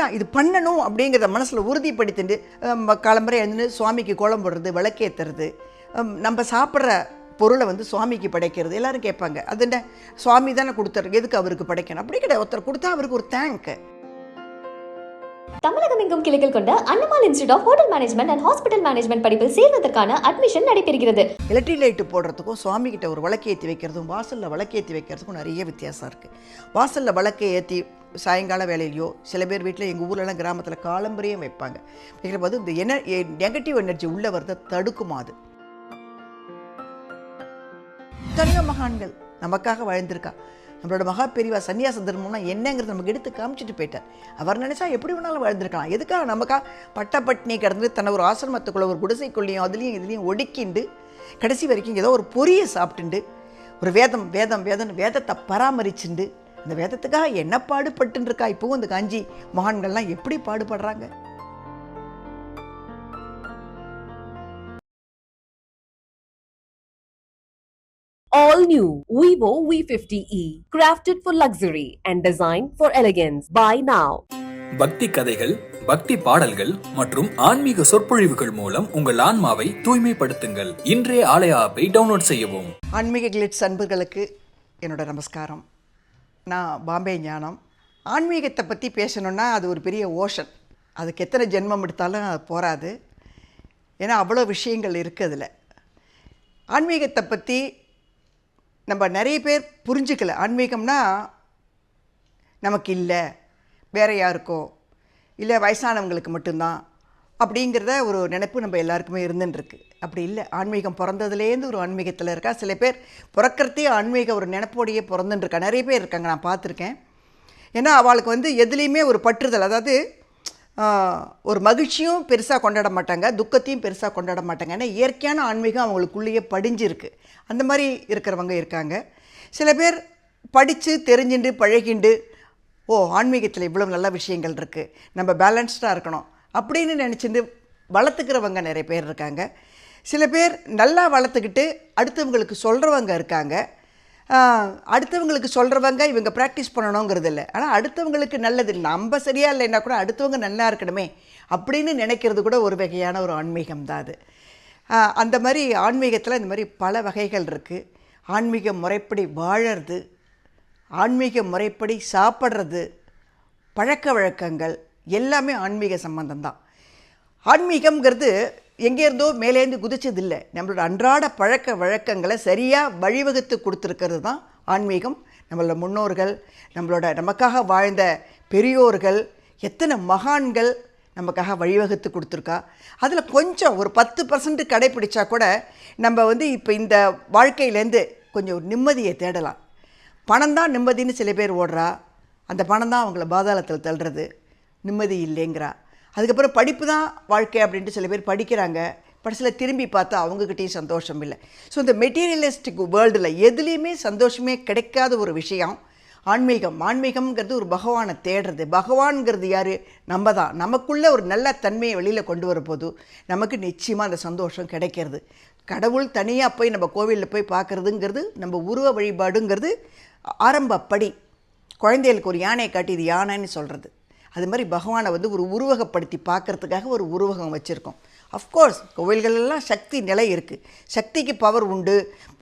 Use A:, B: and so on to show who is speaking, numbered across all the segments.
A: நான் இது பண்ணணும் அப்படிங்கிறத மனசில் உறுதிப்படுத்திட்டு காலம்பரை எழுந்து சுவாமிக்கு கோலம் போடுறது விளக்கேற்றுறது நம்ம சாப்பிட்ற பொருளை வந்து சுவாமிக்கு படைக்கிறது எல்லாரும் கேட்பாங்க. அது என்ன? சுவாமி தானே கொடுத்துருக்கு எதுக்கு அவருக்கு படைக்கணும்? அப்படி கிடையாது. ஒருத்தர் கொடுத்தா அவருக்கு ஒரு தேங்க்
B: தமிழகம் எங்கும் கிளைகள் கொண்ட Annamal institute of hotel management and hospital management படிப்பில் சேர்வதற்கான அட்மிஷன் நடைபெறுகிறது.
A: எலக்ட்ரிக் லைட்டு போடுறதுக்கும் சுவாமி கிட்ட ஒரு விளக்கேற்றி வைக்கிறதும் வாசலில் விளக்கேற்றி வைக்கிறதுக்கும் நிறைய வித்தியாசம் இருக்குது வாசலில் விளக்கை ஏற்றி சாயங்கால வேலையிலையோ சில பேர் வீட்டில் எங்கள் ஊர்லலாம் கிராமத்தில் காலம்பரியம் வைப்பாங்க. வைக்கிற போது இந்த என நெகட்டிவ் எனர்ஜி உள்ளே வரதை தடுக்குமா அது? எத்தனையோ மகான்கள் நமக்காக வாழ்ந்திருக்கா. நம்மளோட மகா பெரியவா சன்னியாச தர்மம்னா என்னங்கிறத நமக்கு எடுத்து காமிச்சிட்டு போயிட்டார். அவர் நினைச்சா எப்படி வேணாலும் வாழ்ந்துருக்கலாம். எதுக்காக நமக்கா பட்டப்பட்டினி கிடந்து தன்னை ஒரு ஆசிரமத்துக்குள்ள ஒரு குடிசைக்குள்ளேயும் அதுலேயும் இதுலேயும் ஒடுக்கிண்டு கடைசி வரைக்கும் ஏதோ ஒரு பொரியை சாப்பிட்டுண்டு ஒரு வேதம் வேதம் வேதம் வேதத்தை பராமரிச்சுண்டு அந்த வேதத்துக்காக என்ன பாடுபட்டுன்னு இருக்கா? இப்போவும் இந்த காஞ்சி மகான்கள்லாம் எப்படி பாடுபடுறாங்க?
C: All new Vivo V50e, crafted for luxury and designed for elegance. Buy now.
D: பக்தி கதைகள் பக்தி பாடல்கள் மற்றும் ஆன்மீக சொற்பொழிவுகள் மூலம் உங்கள் ஆன்மாவை தூய்மைப்படுத்துங்கள். இன்றைய ஆலய ஆப்பை டவுன்லோட் செய்யவும்.
A: ஆன்மீக கிளிட்ஸ் அன்பர்களுக்கு என்னோட நமஸ்காரம். நான் பாம்பே ஞானம். ஆன்மீகத்தை பற்றி பேசணுன்னா அது ஒரு பெரிய ஓஷன் அதுக்கு எத்தனை ஜென்மம் எடுத்தாலும் அது போராது ஏன்னா அவ்வளோ விஷயங்கள் இருக்குது அதில். ஆன்மீகத்தை பற்றி நம்ம நிறைய பேர் புரிஞ்சுக்கல. ஆன்மீகம்னா நமக்கு இல்லை வேற யாருக்கோ? இல்லை வயசானவங்களுக்கு மட்டும்தான். அப்படிங்கிறத ஒரு நினைப்பு நம்ம எல்லாருக்குமே இருந்துருக்கு அப்படி இல்லை. ஆன்மீகம் பிறந்ததுலேருந்து ஒரு ஆன்மீகத்தில் இருக்கா? சில பேர் பிறக்கிறதே ஆன்மீக ஒரு நினப்போடையே பிறந்துட்டுருக்கா நிறைய பேர் இருக்காங்க நான் பார்த்துருக்கேன். ஏன்னா அவளுக்கு வந்து எதுலேயுமே ஒரு பற்றுதல். அதாவது ஒரு மகிழ்ச்சியும் பெருசாக கொண்டாட மாட்டாங்க துக்கத்தையும் பெருசாக கொண்டாட மாட்டாங்க. ஏன்னா இயற்கையான ஆன்மீகம் அவங்களுக்குள்ளேயே படிஞ்சிருக்கு. அந்த மாதிரி இருக்கிறவங்க இருக்காங்க. சில பேர் படித்து தெரிஞ்சுண்டு பழகிண்டு ஓ ஆன்மீகத்தில் இவ்வளோ நல்ல விஷயங்கள் இருக்குது நம்ம பேலன்ஸ்டாக இருக்கணும் அப்படின்னு நினச்சிருந்து வளர்த்துக்கிறவங்க நிறைய பேர் இருக்காங்க. சில பேர் நல்லா வளர்த்துக்கிட்டு அடுத்தவங்களுக்கு சொல்கிறவங்க இருக்காங்க. அடுத்தவங்களுக்கு சொல்கிறவங்க இவங்க ப்ராக்டிஸ் பண்ணணுங்கிறது இல்லை ஆனால் அடுத்தவங்களுக்கு நல்லது நம்ம சரியாக இல்லைன்னா கூட அடுத்தவங்க நல்லா இருக்கணுமே அப்படின்னு நினைக்கிறது கூட ஒரு வகையான ஒரு ஆன்மீகம் தான் அது. அந்த மாதிரி ஆன்மீகத்தில் இந்த மாதிரி பல வகைகள் இருக்குது ஆன்மீக முறைப்படி வாழறது ஆன்மீக முறைப்படி சாப்பிட்றது பழக்க வழக்கங்கள் எல்லாமே ஆன்மீக சம்பந்தம்தான் ஆன்மீகம்ங்கிறது எங்கேருந்தோ மேலேருந்து குதிச்சது இல்லை நம்மளோட அன்றாட பழக்க வழக்கங்களை சரியாக வழிவகுத்து கொடுத்துருக்கிறது தான் ஆன்மீகம். நம்மளோட முன்னோர்கள் நம்மளோட நமக்காக வாழ்ந்த பெரியோர்கள் எத்தனை மகான்கள் நமக்காக வழிவகுத்து கொடுத்துருக்கா? அதில் கொஞ்சம் ஒரு பத்து பர்சன்ட் கடைப்பிடிச்சா கூட நம்ம வந்து இப்போ இந்த வாழ்க்கையிலேருந்து கொஞ்சம் ஒரு நிம்மதியை தேடலாம். பணம் தான் நிம்மதின்னு சில பேர் ஓடுறா. அந்த பணம் தான் அவங்கள பாதாளத்தில் தள்ளுறது. நிம்மதி இல்லைங்கிறா. அதுக்கப்புறம் படிப்பு தான் வாழ்க்கை அப்படின்ட்டு சில பேர் படிக்கிறாங்க. படத்தில் திரும்பி பார்த்தா அவங்கக்கிட்டேயும் சந்தோஷம் இல்லை. ஸோ இந்த மெட்டீரியலிஸ்டிக் வேர்ல்டில் எதுலேயுமே சந்தோஷமே கிடைக்காத ஒரு விஷயம் ஆன்மீகம். ஆன்மீகம்ங்கிறது ஒரு பகவானை தேடுறது. பகவான்கிறது யார்? நம்ம தான். நமக்குள்ளே ஒரு நல்ல தன்மையை வெளியில் கொண்டு வரும்போது நமக்கு நிச்சயமாக அந்த சந்தோஷம் கிடைக்கிறது. கடவுள் தனியாக போய் நம்ம கோவிலில் போய் பார்க்குறதுங்கிறது நம்ம உருவ வழிபாடுங்கிறது ஆரம்பப்படி. குழந்தைகளுக்கு ஒரு யானையை காட்டி இது யானைன்னு சொல்கிறது அது மாதிரி பகவானை வந்து ஒரு உருவகப்படுத்தி பார்க்கறதுக்காக ஒரு உருவகம் வச்சுருக்கோம். அஃப்கோர்ஸ் கோவில்களெல்லாம் சக்தி நிலை இருக்குது சக்திக்கு பவர் உண்டு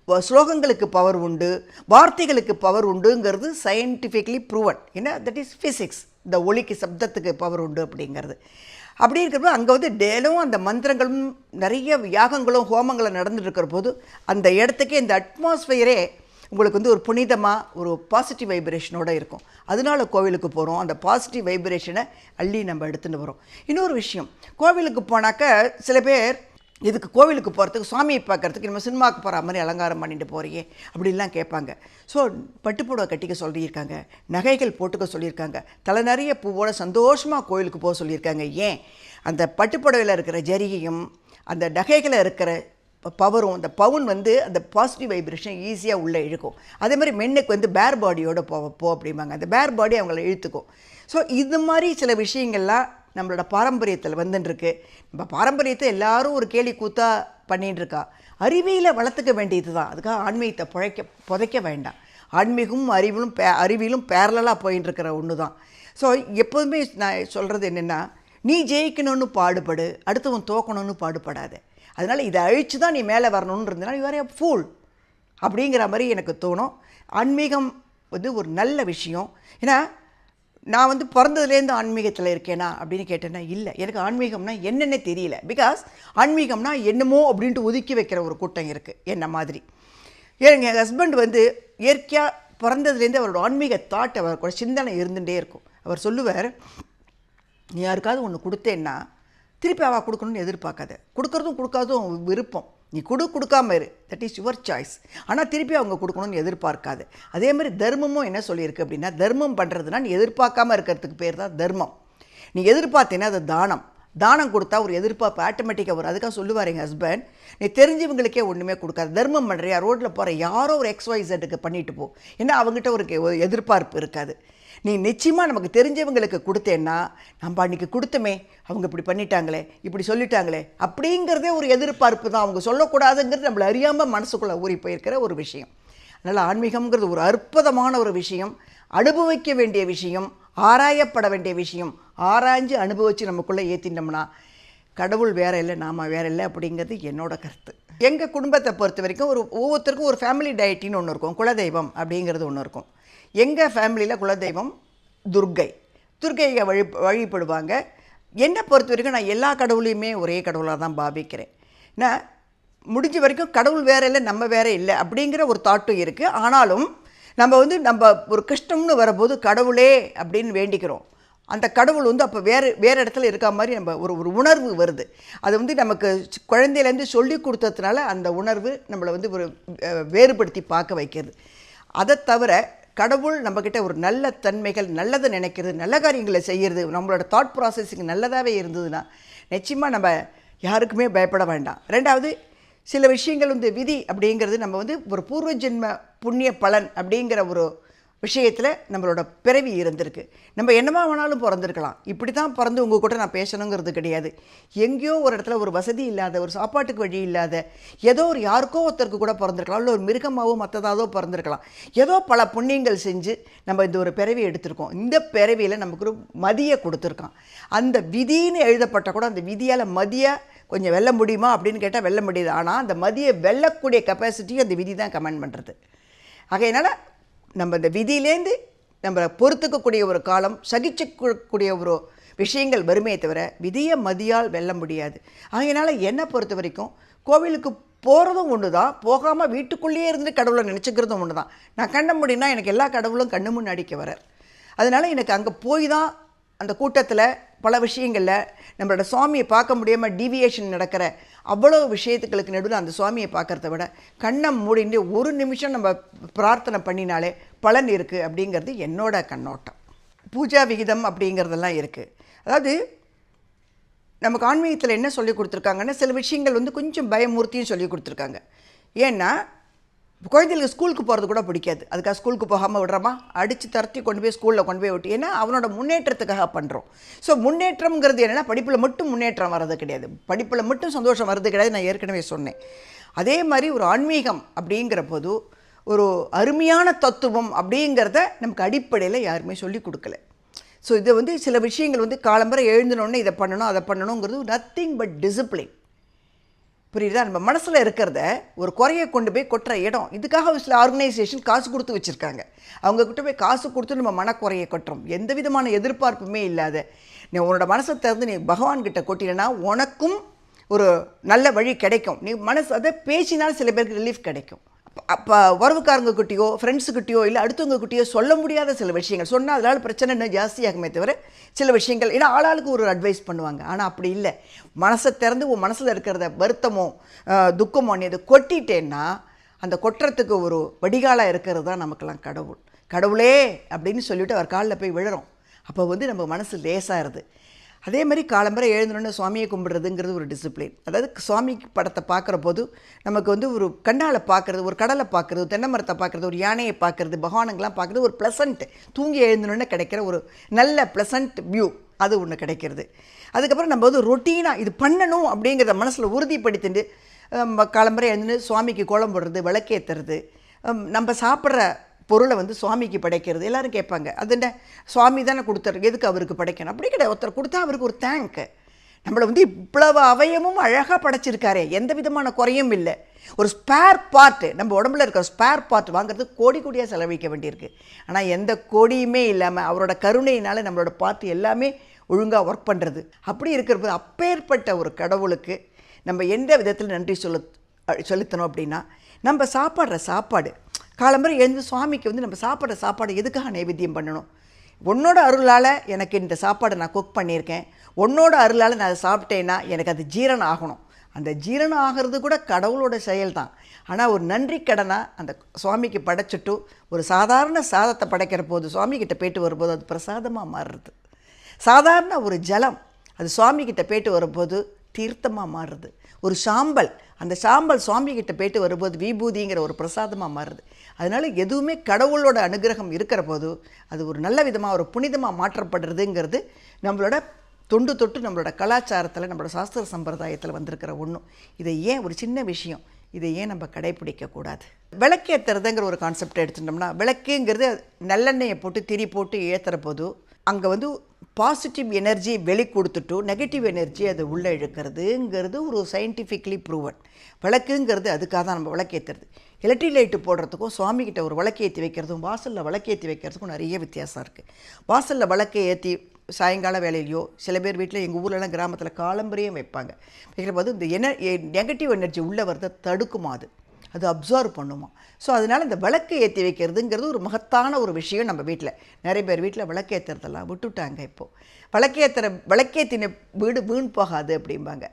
A: ஸ்லோகங்களுக்கு பவர் உண்டு வார்த்தைகளுக்கு பவர் உண்டுங்கிறது சயின்டிஃபிக்லி ப்ரூவன் ஏன்னா தட் இஸ் ஃபிசிக்ஸ் இந்த ஒலிக்கு சப்தத்துக்கு பவர் உண்டு அப்படிங்கிறது. அப்படி இருக்கிறப்போ அங்கே வந்து டேலும் அந்த மந்திரங்களும் நிறைய யாகங்களும் ஹோமங்களும் நடந்துட்டு இருக்கிற போது அந்த இடத்துக்கே இந்த அட்மாஸ்ஃபியரே உங்களுக்கு வந்து ஒரு புனிதமாக ஒரு பாசிட்டிவ் வைப்ரேஷனோட இருக்கும். அதனால கோவிலுக்கு போகிறோம் அந்த பாசிட்டிவ் வைப்ரேஷனை அள்ளி நம்ம எடுத்துன்னு வரோம். இன்னொரு விஷயம் கோவிலுக்கு போனாக்க சில பேர் இதுக்கு கோவிலுக்கு போகிறதுக்கு சுவாமியை பார்க்கறதுக்கு நம்ம சினிமாவுக்கு போகிற மாதிரி அலங்காரம் பண்ணிட்டு போகிறீங்க அப்படிலாம் கேட்பாங்க. ஸோ பட்டுப்புடவை கட்டிக்க சொல்லியிருக்காங்க. நகைகள் போட்டுக்க சொல்லியிருக்காங்க. தலை நிறைய பூவோட சந்தோஷமாக கோவிலுக்கு போக சொல்லியிருக்காங்க. ஏன்? அந்த பட்டுப்புடவையில் இருக்கிற ஜரிகையும் அந்த நகைகளை இருக்கிற பவரும் அந்த பவுன் வந்து அந்த பாசிட்டிவ் வைப்ரேஷன் ஈஸியாக உள்ளே இழுக்கும். அதே மாதிரி மென்னுக்கு வந்து பேர் பாடியோட போ போ அப்படிம்பாங்க. அந்த பேர் பாடி அவங்கள இழுத்துக்கும். ஸோ இது மாதிரி சில விஷயங்கள்லாம் நம்மளோட பாரம்பரியத்தில் வந்துட்டுருக்கு நம்ம பாரம்பரியத்தை எல்லாரும் ஒரு கேலி கூத்தா பண்ணிட்டு இருக்கா அறிவியலை வளர்த்துக்க வேண்டியது தான் அதுக்காக ஆன்மீகத்தை புழைக்க புதைக்க வேண்டாம். ஆன்மீகமும் அறிவிலும் பே அறிவியலும் பேரலாக போயின்னு இருக்கிற ஒன்று தான் ஸோ எப்போதுமே நான் சொல்கிறது என்னென்னா நீ ஜெயிக்கணும்னு பாடுபடு அடுத்தவன் தோக்கணும்னு பாடுபடாது. அதனால் இதை அழித்து தான் நீ மேலே வரணும்னு இருந்தனா யூ ஏ ஃபூல் அப்படிங்கிற மாதிரி எனக்கு தோணும். ஆன்மீகம் வந்து ஒரு நல்ல விஷயம். ஏன்னா நான் வந்து பிறந்ததுலேருந்து ஆன்மீகத்தில் இருக்கேனா அப்படின்னு கேட்டேன்னா இல்லை. எனக்கு ஆன்மீகம்னா என்னென்ன தெரியல. பிகாஸ் ஆன்மீகம்னா என்னமோ அப்படின்ட்டு ஒதுக்கி வைக்கிற ஒரு கூட்டம் இருக்குது என்ன மாதிரி. ஏன் என் ஹஸ்பண்ட் வந்து இயற்கையாக பிறந்ததுலேருந்து அவரோட ஆன்மீக தாட் அவரோட சிந்தனை இருந்துகிட்டே இருக்கும். அவர் சொல்லுவார் நீ யாருக்காவது ஒன்று கொடுத்தேன்னா திருப்பி அவள் கொடுக்கணும்னு எதிர்பார்க்காத. கொடுக்கறதும் கொடுக்காததும் விருப்பம். நீ கொடு கொடுக்காம இரு. தட் இஸ் யுவர் சாய்ஸ் ஆனால் திருப்பி அவங்க கொடுக்கணும்னு எதிர்பார்க்காது. அதே மாதிரி தர்மமும் என்ன சொல்லியிருக்கு அப்படின்னா தர்மம் பண்ணுறதுனா நீ எதிர்பார்க்காம இருக்கிறதுக்கு பேர் தான் தர்மம். நீ எதிர்பார்த்தீங்கன்னா அது தானம். தானம் கொடுத்தா ஒரு எதிர்பார்ப்பு ஆட்டோமேட்டிக்காக வரும். அதுக்காக சொல்லுவார் எங்கள் ஹஸ்பண்ட் நீ தெரிஞ்சவங்களுக்கே ஒன்றுமே கொடுக்காது. தர்மம் பண்ணுறியா ரோட்டில் போகிற யாரோ ஒரு எக்ஸ்ஒய்செட்டுக்கு பண்ணிட்டு போ. ஏன்னா அவங்ககிட்ட ஒரு எதிர்பார்ப்பு இருக்காது. நீ நிச்சயமாக நமக்கு தெரிஞ்சவங்களுக்கு கொடுத்தேன்னா நம்ம அன்றைக்கி கொடுத்தமே அவங்க இப்படி பண்ணிட்டாங்களே இப்படி சொல்லிட்டாங்களே அப்படிங்கிறதே ஒரு எதிர்பார்ப்பு தான். அவங்க சொல்லக்கூடாதுங்கிறது நம்மளை அறியாமல் மனசுக்குள்ளே ஊறி போயிருக்கிற ஒரு விஷயம். அதனால் ஆன்மீகம்ங்கிறது ஒரு அற்புதமான ஒரு விஷயம். அனுபவிக்க வேண்டிய விஷயம் ஆராயப்பட வேண்டிய விஷயம். ஆராய்ஞ்சு அனுபவித்து நமக்குள்ளே ஏற்றினோம்னா கடவுள் வேற இல்லை நாம் வேற இல்லை அப்படிங்கிறது என்னோட கருத்து. எங்கள் குடும்பத்தை பொறுத்த வரைக்கும் ஒரு ஒவ்வொருத்தருக்கும் ஒரு ஃபேமிலி டயட்டின்னு ஒன்று இருக்கும். குலதெய்வம் அப்படிங்கிறது ஒன்று இருக்கும். எங்கள் ஃபேமிலியில் குலதெய்வம்? துர்க்கை. துர்கையை வழி வழிபடுவாங்க. என்னை பொறுத்த வரைக்கும் நான் எல்லா கடவுளையுமே ஒரே கடவுளாக தான் பாவிக்கிறேன். நான் முடிஞ்ச வரைக்கும் கடவுள் வேற இல்லை நம்ம வேற இல்லை அப்படிங்கிற ஒரு தாட்டும் இருக்குது ஆனாலும் நம்ம வந்து நம்ம ஒரு கஷ்டம்னு வரும்போது கடவுளே அப்படின்னு வேண்டிக்கிறோம். அந்த கடவுள் வந்து அப்போ வேறு வேறு இடத்துல இருக்க மாதிரி நம்ம ஒரு ஒரு உணர்வு வருது. அது வந்து நமக்கு குழந்தையிலேருந்து சொல்லி கொடுத்ததுனால அந்த உணர்வு நம்மளை வந்து ஒரு வேறுபடுத்தி பார்க்க வைக்கிறது. அதை தவிர கடவுள் நம்மக்கிட்ட ஒரு நல்ல தன்மைகள் நல்லதை நினைக்கிறது நல்ல காரியங்களை செய்கிறது நம்மளோட தாட் ப்ராசஸிங் நல்லதாகவே இருந்ததுன்னா நிச்சயமாக நம்ம யாருக்குமே பயப்பட வேண்டாம். ரெண்டாவது சில விஷயங்கள் வந்து விதி அப்படிங்கிறது நம்ம வந்து ஒரு பூர்வ ஜென்ம புண்ணிய பலன் அப்படிங்கிற ஒரு விஷயத்தில் நம்மளோட பிறவி இருந்திருக்கு. நம்ம என்னமா வேணாலும் பிறந்திருக்கலாம். இப்படி தான் பிறந்து உங்கள் கூட நான் பேசணுங்கிறது கிடையாது. எங்கேயோ ஒரு இடத்துல ஒரு வசதி இல்லாத ஒரு சாப்பாட்டுக்கு வழி இல்லாத ஏதோ ஒரு யாருக்கோ ஒருத்தருக்கு கூட பிறந்திருக்கலாம். இல்லை ஒரு மிருகமாவோ மற்றதாவதோ பிறந்திருக்கலாம். ஏதோ பல புண்ணியங்கள் செஞ்சு நம்ம இந்த ஒரு பிறவி எடுத்திருக்கோம். இந்த பிறவியில் நமக்கு ஒரு மதியை கொடுத்துருக்கான். அந்த விதின்னு எழுதப்பட்ட கூட அந்த விதியால் மதியை கொஞ்சம் வெல்ல முடியுமா அப்படின்னு கேட்டால் வெல்ல முடியுது. ஆனால் அந்த மதியை வெல்லக்கூடிய கெப்பாசிட்டியும் அந்த விதி தான் கமெண்ட் பண்ணுறது ஆகையினால நம்ம இந்த விதியிலேருந்து நம்ம பொறுத்துக்கக்கூடிய ஒரு காலம் சகிச்சுக்கூடிய ஒரு விஷயங்கள் வருமே தவிர விதியை மதியால் வெல்ல முடியாது. அதனால் என்னை பொறுத்த வரைக்கும் கோவிலுக்கு போகிறதும் ஒன்று தான் போகாமல் வீட்டுக்குள்ளேயே இருந்து கடவுளை நினச்சிக்கிறதும் ஒன்று தான் நான் கண்ண முடியும்னா எனக்கு எல்லா கடவுளும் கண்ணு முன்னாடிக்க வரார் அதனால் எனக்கு அங்கே போய் தான் அந்த கூட்டத்தில் பல விஷயங்களில் நம்மளோட சுவாமியை பார்க்க முடியாமல் டீவியேஷன் நடக்கிற அவ்வளோ விஷயத்துக்களுக்கு நடுவில் அந்த சுவாமியை பார்க்குறத விட கண்ணை மூடிண்டு ஒரு நிமிஷம் நம்ம பிரார்த்தனை பண்ணினாலே பலன் இருக்குது அப்படிங்கிறது என்னோட கண்ணோட்டம். பூஜா விகிதம் அப்படிங்கிறதெல்லாம் இருக்குது அதாவது நமக்கு ஆன்மீகத்தில் என்ன சொல்லி கொடுத்துருக்காங்கன்னா சில விஷயங்கள் வந்து கொஞ்சம் பயமூர்த்தியும் சொல்லி கொடுத்துருக்காங்க. ஏன்னா குழந்தைகளுக்கு ஸ்கூலுக்கு போகிறது கூட பிடிக்காது. அதுக்காக ஸ்கூலுக்கு போகாமல் விடுறோமா? அடித்து தரத்தி கொண்டு போய் ஸ்கூலில் கொண்டு போய் விட்டு ஏன்னா அவனோட முன்னேற்றத்துக்காக பண்ணுறோம் ஸோ முன்னேற்றம்ங்கிறது என்னென்னா படிப்பில் மட்டும் முன்னேற்றம் வர்றது கிடையாது. படிப்பில் மட்டும் சந்தோஷம் வர்றது கிடையாது நான் ஏற்கனவே சொன்னேன். அதே மாதிரி ஒரு ஆன்மீகம் அப்படிங்கிற போது ஒரு அருமையான தத்துவம் அப்படிங்கிறத நமக்கு அடிப்படையில் யாருமே சொல்லி கொடுக்கல. ஸோ இதை வந்து சில விஷயங்கள் வந்து காலம்பரை எழுந்தினோடனே இதை பண்ணணும் அதை பண்ணணுங்கிறது நத்திங் பட் டிசிப்ளின் புரியுதா? நம்ம மனசில் இருக்கிறத ஒரு குறையை கொண்டு போய் கொட்டுற இடம். இதுக்காக ஒரு சில ஆர்கனைசேஷன் காசு கொடுத்து வச்சுருக்காங்க. அவங்கக்கிட்ட போய் காசு கொடுத்து நம்ம மனக்குறையை கொட்டுறோம். எந்த விதமான எதிர்பார்ப்புமே இல்லாத. நீ உன்னோட மனசை திறந்து நீ பகவான்கிட்ட கொட்டினா உனக்கும் ஒரு நல்ல வழி கிடைக்கும். நீ மனசு அதை பேசினால் சில பேருக்கு ரிலீஃப் கிடைக்கும். அப்போ உறவுக்காரங்க கிட்டேயோ ஃப்ரெண்ட்ஸுக்கிட்டேயோ இல்லை அடுத்தவங்கக்கிட்டேயோ சொல்ல முடியாத சில விஷயங்கள். சொன்னால் அதனால் பிரச்சனை இன்னும் ஜாஸ்தியாகுமே தவிர சில விஷயங்கள். ஏன்னா ஆளாளுக்கு ஒரு அட்வைஸ் பண்ணுவாங்க. ஆனால் அப்படி இல்லை. மனசை திறந்து உன் மனசில் இருக்கிறத வருத்தமோ துக்கமோ நீ அதை கொட்டிட்டேன்னா அந்த கொட்டுறதுக்கு ஒரு வடிகாலாக இருக்கிறது தான் நமக்கெல்லாம் கடவுள். கடவுளே! அப்படின்னு சொல்லிவிட்டு அவர் காலில் போய் விழுறோம். அப்போ வந்து நம்ம மனசு லேசாகிறது அதே மாதிரி காலம்பரை எழுந்தோடனே சுவாமியை கும்பிட்றதுங்கிறது ஒரு டிசிப்ளின் அதாவது சுவாமி படத்தை பார்க்குற போது நமக்கு வந்து ஒரு கண்ணால் பார்க்குறது ஒரு கடலை பார்க்குறது தென்னை மரத்தை பார்க்குறது ஒரு யானையை பார்க்குறது பகவானுங்களாம் பார்க்குறது ஒரு ப்ளசண்ட் தூங்கி எழுந்தோடனே கிடைக்கிற ஒரு நல்ல ப்ளசண்ட் வியூ அது ஒன்று கிடைக்கிறது. அதுக்கப்புறம் நம்ம வந்து ரொட்டீனாக இது பண்ணணும் அப்படிங்கிறத மனசில் உறுதிப்படுத்திட்டு காலம்பரை எழுந்துன்னு சுவாமிக்கு கோலம் போடுறது விளக்கேற்றுறது நம்ம சாப்பிட்ற பொருளை வந்து சுவாமிக்கு படைக்கிறது. எல்லாரும் கேட்பாங்க அது என்ன? சுவாமி தானே கொடுத்தாரு. எதுக்கு அவருக்கு படைக்கணும்? அப்படி கிடையாது. ஒருத்தர் கொடுத்தா அவருக்கு ஒரு தேங்க் நம்மளை வந்து இவ்வளவு அவயமும் அழகாக படைச்சிருக்காரே. எந்த விதமான குறையும் இல்லை. ஒரு ஸ்பேர் பார்ட்டு நம்ம உடம்புல இருக்கிற ஸ்பேர் பார்ட் வாங்குறது கோடி கோடியாக செலவழிக்க வேண்டியிருக்கு. ஆனால் எந்த கோடியுமே இல்லாமல் அவரோட கருணையினால நம்மளோட பார்ட் எல்லாமே ஒழுங்காக ஒர்க் பண்ணுறது அப்படி இருக்கிறப்ப அப்பேற்பட்ட ஒரு கடவுளுக்கு நம்ம எந்த விதத்தில் நன்றி சொல்ல செலுத்தணும் அப்படின்னா நம்ம சாப்பாடுற சாப்பாடு காலம்பரை எழுந்து சுவாமிக்கு வந்து நம்ம சாப்பிட்ற சாப்பாடு எதுக்காக நைவேத்தியம் பண்ணணும்? உன்னோட அருளால் எனக்கு இந்த சாப்பாடை நான் குக் பண்ணியிருக்கேன். உன்னோட அருளால் நான் அதை சாப்பிட்டேன்னா எனக்கு அது ஜீரணம் ஆகணும். அந்த ஜீரணம் ஆகிறது கூட கடவுளோட செயல் தான் ஆனால் ஒரு நன்றி கடனாக அந்த சுவாமிக்கு படைச்சிட்டு ஒரு சாதாரண சாதத்தை படைக்கிற போது சுவாமிகிட்ட போயிட்டு வரும்போது அது பிரசாதமாக மாறுறது. சாதாரண ஒரு ஜலம் அது சுவாமிக்கிட்ட போயிட்டு வரும்போது தீர்த்தமாக மாறுறது. ஒரு சாம்பல் அந்த சாம்பல் சுவாமி கிட்ட போயிட்டு வரும்போது விபூதிங்கிற ஒரு பிரசாதமாக மாறுது. அதனால் எதுவுமே கடவுளோட அனுகிரகம் இருக்கிற போது அது ஒரு நல்ல விதமாக ஒரு புனிதமாக மாற்றப்படுறதுங்கிறது நம்மளோட தொண்டு தொட்டு நம்மளோட கலாச்சாரத்தில் நம்மளோட சாஸ்திர சம்பிரதாயத்தில் வந்திருக்கிற ஒன்றும் இதை ஏன் ஒரு சின்ன விஷயம் இதை ஏன் நம்ம கடைப்பிடிக்கக்கூடாது விளக்கேற்றுறதுங்கிற ஒரு கான்செப்ட் எடுத்துட்டோம்னா விளக்குங்கிறது நல்லெண்ணெயை போட்டு திரி போட்டு ஏற்றுற போது அங்கே வந்து பாசிட்டிவ் எனர்ஜி வெளி கொடுத்துட்டு நெகட்டிவ் எனர்ஜி அது உள்ளே இழுக்கிறதுங்கிறது ஒரு சயின்டிஃபிக்லி ப்ரூவன் விளக்குங்கிறது அதுக்காக தான் நம்ம விளக்கேற்றுறது எலக்ட்ரிக் லைட்டு போடுறதுக்கும் சுவாமிகிட்ட ஒரு விளக்கேற்றி வைக்கிறதும் வாசலில் விளக்கேற்றி வைக்கிறதுக்கும் நிறைய வித்தியாசம் இருக்குது வாசலில் விளக்கை ஏற்றி சாயங்கால வேலையிலையோ சில பேர் வீட்டில் எங்கள் ஊர்லலாம் கிராமத்தில் காலம்பரையும் வைப்பாங்க. வைக்கிற போது இந்த என நெகட்டிவ் எனர்ஜி உள்ளே வரதை தடுக்குமா அது? அது அப்சர்வ் பண்ணுமா. ஸோ அதனால் இந்த விளக்கு ஏற்றி வைக்கிறதுங்கிறது ஒரு மகத்தான ஒரு விஷயம் நம்ம வீட்டில் நிறைய பேர் வீட்டில் விளக்கேற்றுறதெல்லாம் விட்டுட்டாங்க இப்போது விளக்கேற்றுற விளக்கேற்றின வீடு வீண் போகாது அப்படிம்பாங்க.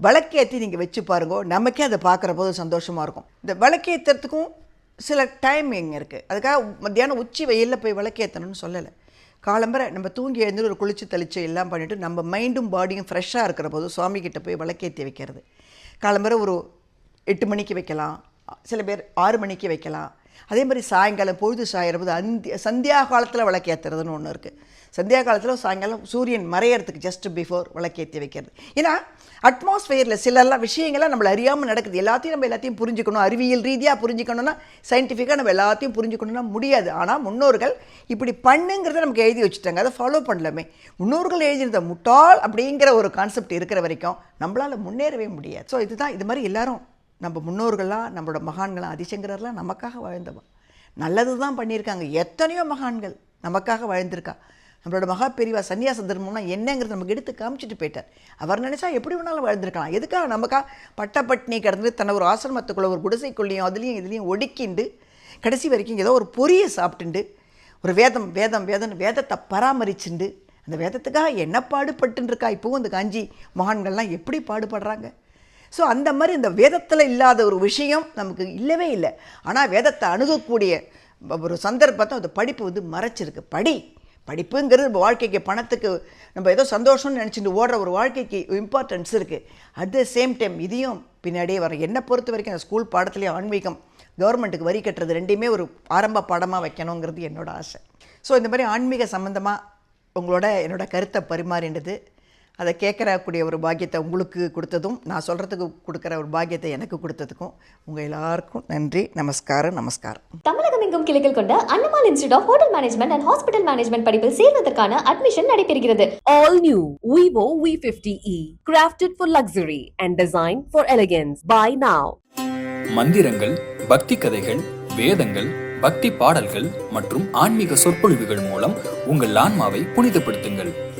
A: விளக்கேற்றி நீங்கள் வச்சு பாருங்க நமக்கே அதை பார்க்குற போது சந்தோஷமாக இருக்கும். இந்த விளக்கேற்றுறதுக்கும் சில டைமிங் இருக்குது அதுக்காக மத்தியானம் உச்சி வெயிலில் போய் விளக்கேற்றணும்னு சொல்லலை. காலம்பரை நம்ம தூங்கி எழுந்து ஒரு குளிச்சு தெளிச்சு எல்லாம் பண்ணிவிட்டு நம்ம மைண்டும் பாடியும் ஃப்ரெஷ்ஷாக இருக்கிற போது சுவாமிக்கிட்ட போய் விளக்கேற்றி வைக்கிறது. காலம்பரை ஒரு எட்டு மணிக்கு வைக்கலாம். சில பேர் ஆறு மணிக்கு வைக்கலாம். அதே மாதிரி சாயங்காலம் பொழுது சாயிறபோது அந்தி சந்தியா காலத்தில் விளக்கேற்றுறதுன்னு ஒன்று இருக்குது சந்தியா காலத்தில் சாயங்காலம் சூரியன் மறையறதுக்கு ஜஸ்ட் பிஃபோர் விளக்கேற்றி வைக்கிறது. ஏன்னா அட்மாஸ்ஃபியரில் சிலெல்லாம் விஷயங்கள்லாம் நம்மளை அறியாமல் நடக்குது. எல்லாத்தையும் நம்ம எல்லாத்தையும் புரிஞ்சுக்கணும். அறிவியல் ரீதியாக புரிஞ்சுக்கணும்னா சயின்டிஃபிக்காக நம்ம எல்லாத்தையும் புரிஞ்சுக்கணும்னா முடியாது. ஆனால் முன்னோர்கள் இப்படி பண்ணுங்கிறத நமக்கு எழுதி வச்சுட்டாங்க. அதை ஃபாலோ பண்ணலாமே. முன்னோர்கள் எழுதியிருந்த முட்டாள் அப்படிங்கிற ஒரு கான்செப்ட் இருக்கிற வரைக்கும் நம்மளால் முன்னேறவே முடியாது. ஸோ இதுதான் இது மாதிரி எல்லாரும் நம்ம முன்னோர்களாக நம்மளோட மகான்களாம் அதிசங்கரர்லாம் நமக்காக வாழ்ந்தவா. நல்லது தான் பண்ணியிருக்காங்க. எத்தனையோ மகான்கள் நமக்காக வாழ்ந்திருக்கா. நம்மளோட மகா பெரியவா சன்னியாச தர்மம்னா என்னங்கிறத நமக்கு எடுத்து காமிச்சிட்டு போயிட்டார். அவர் நினச்சா எப்படி வேணாலும் வாழ்ந்திருக்கலாம். எதுக்காக நமக்கா பட்டப்பட்டினி கிடந்து தன்னை ஒரு ஆசிரமத்துக்குள்ளே ஒரு குடிசைக்குள்ளேயும் அதுலேயும் இதுலேயும் ஒடுக்கிண்டு கடைசி வரைக்கும் ஏதோ ஒரு பொரியை சாப்பிட்டுண்டு ஒரு வேதம் வேதம் வேதம் வேதத்தை பராமரிச்சுண்டு அந்த வேதத்துக்காக என்ன பாடுபட்டுன்னு இருக்கா? இப்போவும் இந்த காஞ்சி மகான்கள்லாம் எப்படி பாடுபடுறாங்க? ஸோ அந்த மாதிரி இந்த வேதத்தில் இல்லாத ஒரு விஷயம் நமக்கு இல்லவே இல்லை. ஆனால் வேதத்தை அணுகக்கூடிய ஒரு சந்தர்ப்பத்தை அந்த படிப்பு வந்து மறைச்சிருக்கு. படி. படிப்புங்கிறது நம்ம வாழ்க்கைக்கு பணத்துக்கு நம்ம ஏதோ சந்தோஷம்னு நினச்சிட்டு ஓடுற ஒரு வாழ்க்கைக்கு இம்பார்ட்டன்ஸ் இருக்குது அட் த சேம் டைம் இதையும் பின்னாடியே வரும் என்னை பொறுத்த வரைக்கும் அந்த ஸ்கூல் பாடத்துலேயே ஆன்மீகம் கவர்மெண்ட்டுக்கு வரி கட்டுறது ரெண்டையுமே ஒரு ஆரம்ப பாடமாக வைக்கணுங்கிறது என்னோடய ஆசை. ஸோ இந்த மாதிரி ஆன்மீக சம்மந்தமாக உங்களோட என்னோட கருத்தை பரிமாறினது அதை கேட்கறக்கூடிய ஒரு பாக்கியத்தை உங்களுக்கு கொடுத்ததும் நான் சொல்கிறதுக்கு கொடுக்குற ஒரு பாக்கியத்தை எனக்கு கொடுத்ததுக்கும் உங்கள் எல்லாருக்கும் நன்றி நமஸ்காரம் நமஸ்காரம்
B: தமிழகம் எங்கும் கிளைகள் கொண்ட Annamal institute of hotel management and hospital management படிப்பில் சேர்வதற்கான அட்மிஷன் நடைபெறுகிறது
C: All new Vivo V50e, crafted for luxury and designed for elegance. Buy now.
D: மந்திரங்கள் பக்தி கதைகள் வேதங்கள் பக்தி பாடல்கள் மற்றும் ஆன்மீக சொற்பொழிவுகள் மூலம் உங்கள் ஆன்மாவை புனிதப்படுத்துங்கள்